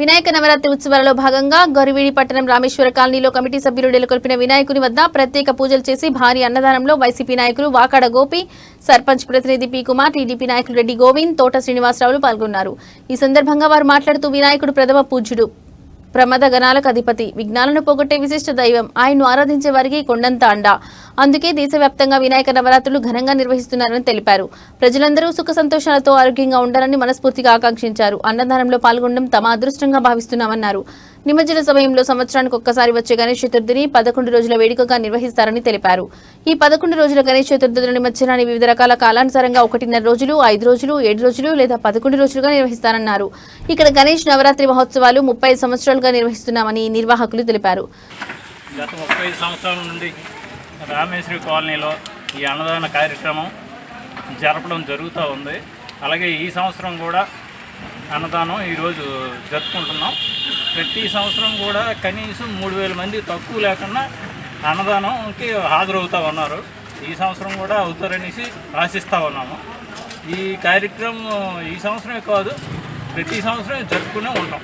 వినాయక నవరాత్రి ఉత్సవాలలో భాగంగా గొరివిడి పట్టణం రామేశ్వర కాలనీలో కమిటీ సభ్యులు నెలకొల్పిన వినాయకుని వద్ద ప్రత్యేక పూజలు చేసి భారీ అన్నదానంలో వైసీపీ నాయకులు వాకాడ గోపి సర్పంచ్ ప్రతినిధి పి కుమార్ టీడీపీ నాయకులు రెడ్డి గోవింద్ తోట శ్రీనివాసరావులు పాల్గొన్నారు. ఈ సందర్భంగా వారు మాట్లాడుతూ వినాయకుడు ప్రథమ పూజ్యుడు. ప్రమద గణాలకు అధిపతి. విఘ్నాలను పోగొట్టే విశిష్ట దైవం. ఆయన్ను ఆరాధించే వారికి కొండంత అండ. అందుకే దేశవ్యాప్తంగా వినాయక నవరాత్రులు ఘనంగా నిర్వహిస్తున్నారని తెలిపారు. ప్రజలందరూ సుఖ సంతోషాలతో ఆరోగ్యంగా ఉండాలని మనస్ఫూర్తిగా ఆకాంక్షించారు. అన్నదానంలో పాల్గొనడం తమ అదృష్టంగా భావిస్తున్నామన్నారు. నిమజ్జన సమయంలో సంవత్సరానికి ఒక్కసారి వచ్చే గణేష్ చతుర్థిని పదకొండు రోజుల వేడుకగా నిర్వహిస్తారని తెలిపారు. ఈ పదకొండు రోజుల గణేష్ చతుర్థుల నిమజ్జనాన్ని వివిధ రకాల కాలానుసారంగా ఒకటిన్నర రోజులు ఐదు రోజులు ఏడు రోజులు లేదా పదకొండు రోజులుగా నిర్వహిస్తారన్నారు. ఇక్కడ గణేష్ నవరాత్రి మహోత్సవాలు ముప్పై సంవత్సరాలుగా నిర్వహిస్తున్నామని నిర్వాహకులు తెలిపారు. గత ముప్పై సంవత్సరాల నుండి రామేశ్వరి కాలనీలో ఈ అన్నదాన కార్యక్రమం జరపడం జరుగుతూ ఉంది. అలాగే ఈ సంవత్సరం కూడా అన్నదానం ఈరోజు జరుపుకుంటున్నాం. ప్రతి సంవత్సరం కూడా కనీసం మూడు వేల మంది తక్కువ లేకుండా అన్నదానంకి హాజరవుతూ ఉన్నారు. ఈ సంవత్సరం కూడా అవుతారనేసి ఆశిస్తూ ఉన్నాము. ఈ కార్యక్రమం ఈ సంవత్సరమే కాదు ప్రతి సంవత్సరం జరుపుకునే ఉంటాం.